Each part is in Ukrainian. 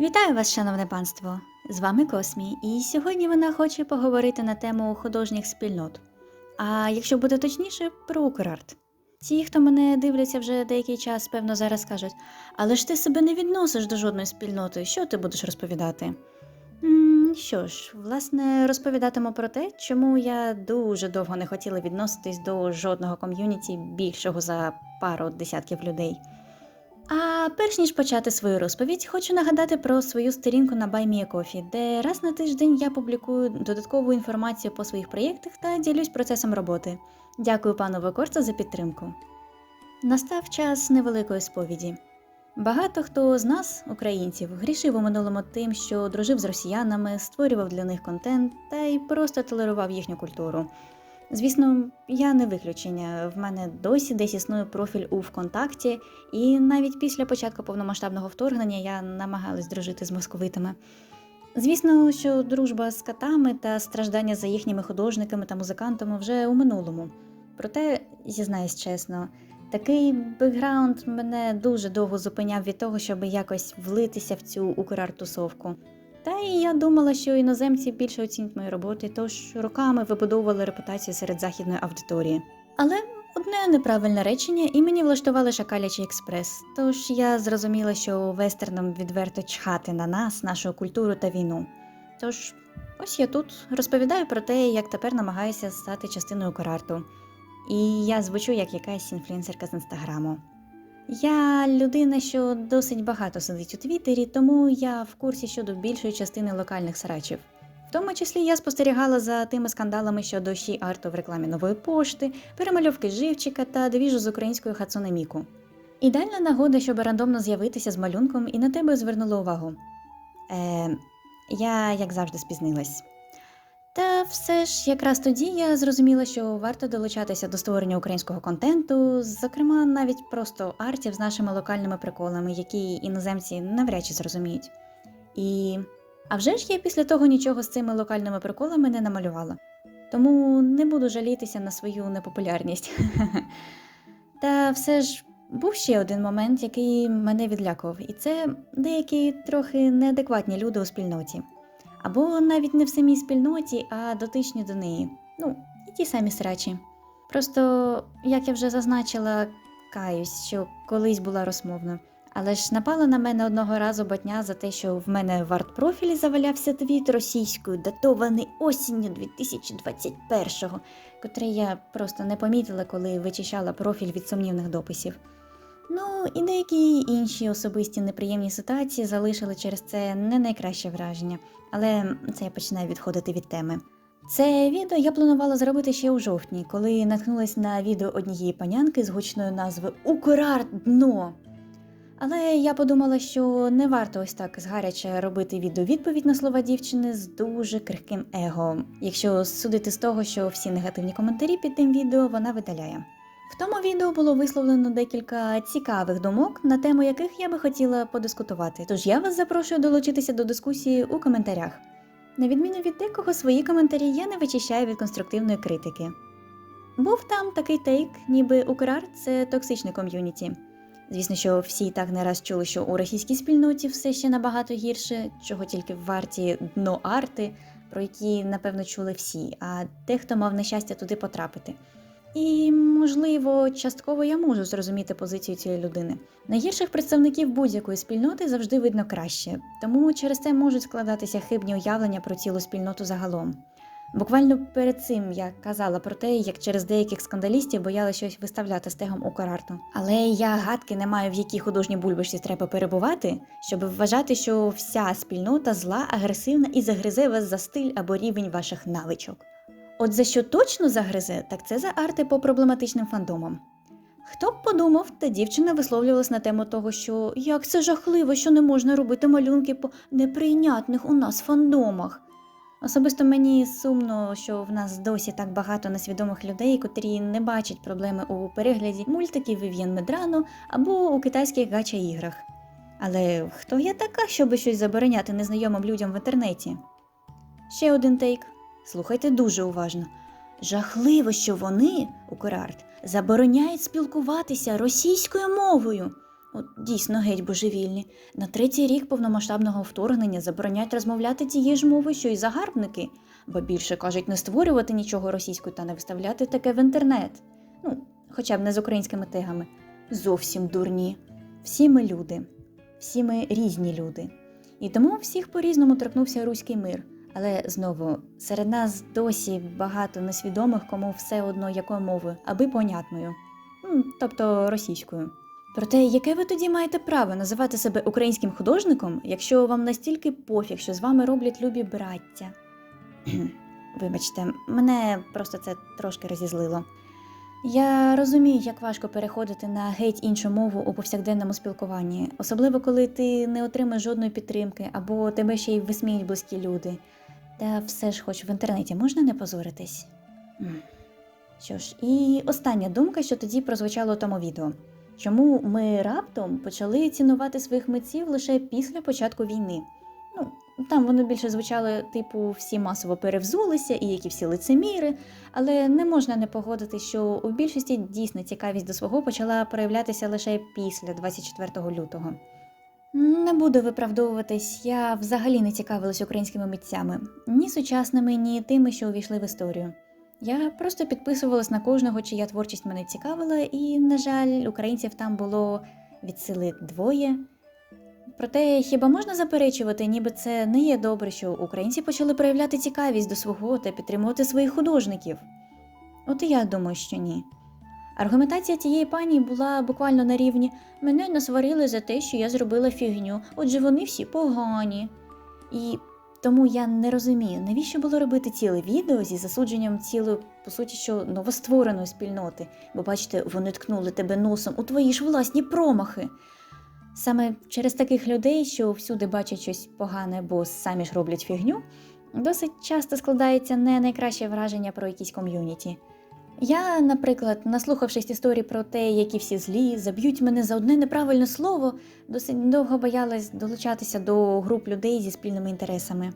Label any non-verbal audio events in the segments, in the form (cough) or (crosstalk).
Вітаю вас, шановне панство! З вами Космі, і сьогодні вона хоче поговорити на тему художніх спільнот. А якщо буде точніше, про Украрт. Ті, хто мене дивляться вже деякий час, певно, зараз скажуть: але ж ти себе не відносиш до жодної спільноти, що ти будеш розповідати? що ж, власне, розповідатиму про те, чому я дуже довго не хотіла відноситись до жодного ком'юніті більшого за пару десятків людей. А перш ніж почати свою розповідь, хочу нагадати про свою сторінку на BuyMeACoffee, де раз на тиждень я публікую додаткову інформацію по своїх проєктах та ділюсь процесом роботи. Дякую пану Векорцу за підтримку. Настав час невеликої сповіді. Багато хто з нас, українців, грішив у минулому тим, що дружив з росіянами, створював для них контент та й просто толерував їхню культуру. Звісно, я не виключення. В мене досі десь існує профіль у ВКонтакті, і навіть після початку повномасштабного вторгнення я намагалась дружити з московитами. Звісно, що дружба з катами та страждання за їхніми художниками та музикантами вже у минулому. Проте, зізнаюсь чесно, такий бекграунд мене дуже довго зупиняв від того, щоб якось влитися в цю украртусовку. Та і я думала, що іноземці більше оцінять мої роботи, тож роками вибудовували репутацію серед західної аудиторії. Але одне неправильне речення і мені влаштували шакалячий експрес. Тож я зрозуміла, що вестернам відверто чхати на нас, нашу культуру та війну. Тож ось я тут розповідаю про те, як тепер намагаюся стати частиною Корарту. І я звучу як якась інфлюенсерка з інстаграму. Я людина, що досить багато сидить у Твіттері, тому я в курсі щодо більшої частини локальних срачів. В тому числі я спостерігала за тими скандалами щодо ші арту в рекламі нової пошти, перемальовки живчика та двіжу з українською Хацуне Міку. Ідеальна нагода, щоб рандомно з'явитися з малюнком і на тебе звернули увагу. Е, я, як завжди, спізнилась. Та все ж, якраз тоді я зрозуміла, що варто долучатися до створення українського контенту, зокрема, навіть просто артів з нашими локальними приколами, які іноземці навряд чи зрозуміють. І. А вже ж я після того нічого з цими локальними приколами не намалювала. Тому не буду жалітися на свою непопулярність. (laughs) Та все ж був ще один момент, який мене відлякував, і це деякі трохи неадекватні люди у спільноті. Або навіть не в самій спільноті, а дотичні до неї. Ну, і ті самі срачі. Просто, як я вже зазначила, каюсь, що колись була розмовна. Але ж напала на мене одного разу ботня за те, що в мене в арт-профілі завалявся твіт російською, датований осінню 2021-го, котрий я просто не помітила, коли вичищала профіль від сумнівних дописів. Ну і деякі інші особисті неприємні ситуації залишили через це не найкраще враження, але це я починаю відходити від теми. Це відео я планувала зробити ще у жовтні, коли наткнулась на відео однієї панянки з гучною назвою Украр дно. Але я подумала, що не варто ось так згаряче робити відео-відповідь на слова дівчини з дуже крихким его, якщо судити з того, що всі негативні коментарі під тим відео вона видаляє. В тому відео було висловлено декілька цікавих думок, на тему яких я би хотіла подискутувати. Тож я вас запрошую долучитися до дискусії у коментарях. На відміну від декого, свої коментарі я не вичищаю від конструктивної критики. Був там такий тейк, ніби Украр це токсичне ком'юніті. Звісно, що всі так не раз чули, що у російській спільноті все ще набагато гірше, чого тільки варті дно арти, про які напевно чули всі, а дехто мав нещастя туди потрапити. І, можливо, частково я можу зрозуміти позицію цієї людини. Найгірших представників будь-якої спільноти завжди видно краще, тому через це можуть складатися хибні уявлення про цілу спільноту загалом. Буквально перед цим я казала про те, як через деяких скандалістів бояли щось виставляти стегом у карарту. Але я гадки не маю, в якій художній бульбашці треба перебувати, щоб вважати, що вся спільнота зла, агресивна і загризе вас за стиль або рівень ваших навичок. От за що точно загризе, так це за арти по проблематичним фандомам. Хто б подумав, та дівчина висловлювалась на тему того, що як це жахливо, що не можна робити малюнки по неприйнятних у нас фандомах. Особисто мені сумно, що в нас досі так багато несвідомих людей, котрі не бачать проблеми у перегляді мультиків Вів'єн Медрано або у китайських гача іграх. Але хто я така, щоби щось забороняти незнайомим людям в інтернеті? Ще один тейк. Слухайте дуже уважно. Жахливо, що вони, Украрт, забороняють спілкуватися російською мовою. От дійсно геть божевільні. На третій рік повномасштабного вторгнення заборонять розмовляти тією ж мовою, що й загарбники, бо більше кажуть не створювати нічого російською та не виставляти таке в інтернет. Ну, хоча б не з українськими тегами. Зовсім дурні. Всі ми люди, всі ми різні люди. І тому всіх по-різному торкнувся руський мир. Але знову серед нас досі багато несвідомих, кому все одно якою мовою, аби понятною, тобто російською. Проте, яке ви тоді маєте право називати себе українським художником, якщо вам настільки пофіг, що з вами роблять любі браття? Вибачте, мене просто це трошки розізлило. Я розумію, як важко переходити на геть іншу мову у повсякденному спілкуванні, особливо коли ти не отримаєш жодної підтримки або тебе ще й висміють близькі люди. Та все ж хоч в інтернеті можна не позоритись. Що ж, і остання думка, що тоді прозвучало у тому відео. Чому ми раптом почали цінувати своїх митців лише після початку війни? Ну, там воно більше звучало, типу, всі масово перевзулися і які всі лицеміри, але не можна не погодити, що у більшості дійсно цікавість до свого почала проявлятися лише після 24 лютого. Не буду виправдовуватись, я взагалі не цікавилась українськими митцями, ні сучасними, ні тими, що увійшли в історію. Я просто підписувалась на кожного, чия творчість мене цікавила, і, на жаль, українців там було від сили двоє. Проте хіба можна заперечувати, ніби це не є добре, що українці почали проявляти цікавість до свого та підтримувати своїх художників? От і я думаю, що ні. Аргументація тієї пані була буквально на рівні мене насварили за те, що я зробила фігню, отже вони всі погані. І тому я не розумію, навіщо було робити ціле відео зі засудженням цілої, по суті, що новоствореної спільноти, бо бачите, вони ткнули тебе носом у твої ж власні промахи. Саме через таких людей, що всюди бачать щось погане, бо самі ж роблять фігню, досить часто складається не найкраще враження про якісь ком'юніті. Я, наприклад, наслухавшись історій про те, які всі злі, заб'ють мене за одне неправильне слово, досить довго боялась долучатися до груп людей зі спільними інтересами.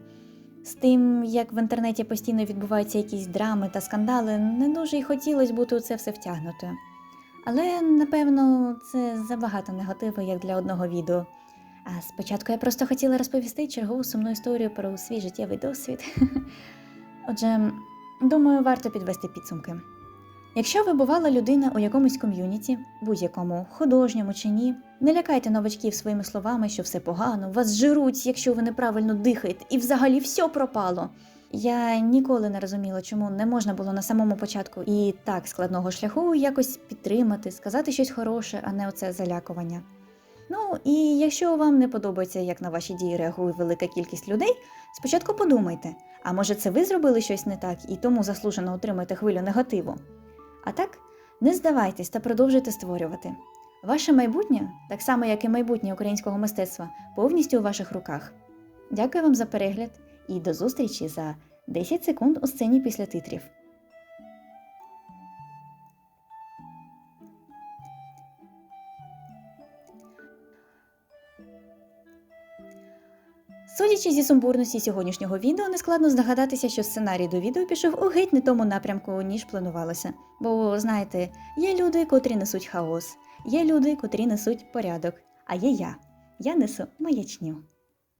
З тим, як в інтернеті постійно відбуваються якісь драми та скандали, не дуже й хотілося бути у це все втягнутою. Але, напевно, це забагато негативу, як для одного відео. А спочатку я просто хотіла розповісти чергову сумну історію про свій життєвий досвід. (laughs) Отже, думаю, варто підвести підсумки. Якщо ви бувала людина у якомусь ком'юніті, будь-якому, художньому чи ні, не лякайте новачків своїми словами, що все погано, вас жируть, якщо ви неправильно дихаєте, і взагалі все пропало. Я ніколи не розуміла, чому не можна було на самому початку і так складного шляху якось підтримати, сказати щось хороше, а не оце залякування. Ну і якщо вам не подобається, як на ваші дії реагує велика кількість людей, спочатку подумайте, а може це ви зробили щось не так і тому заслужено отримаєте хвилю негативу. А так, не здавайтесь та продовжуйте створювати. Ваше майбутнє, так само як і майбутнє українського мистецтва, повністю у ваших руках. Дякую вам за перегляд і до зустрічі за 10 секунд у сцені після титрів. Судячи зі сумбурності сьогоднішнього відео, нескладно здогадатися, що сценарій до відео пішов у геть не тому напрямку, ніж планувалося. Бо, знаєте, є люди, котрі несуть хаос, є люди, котрі несуть порядок, а є я. Я несу маячню.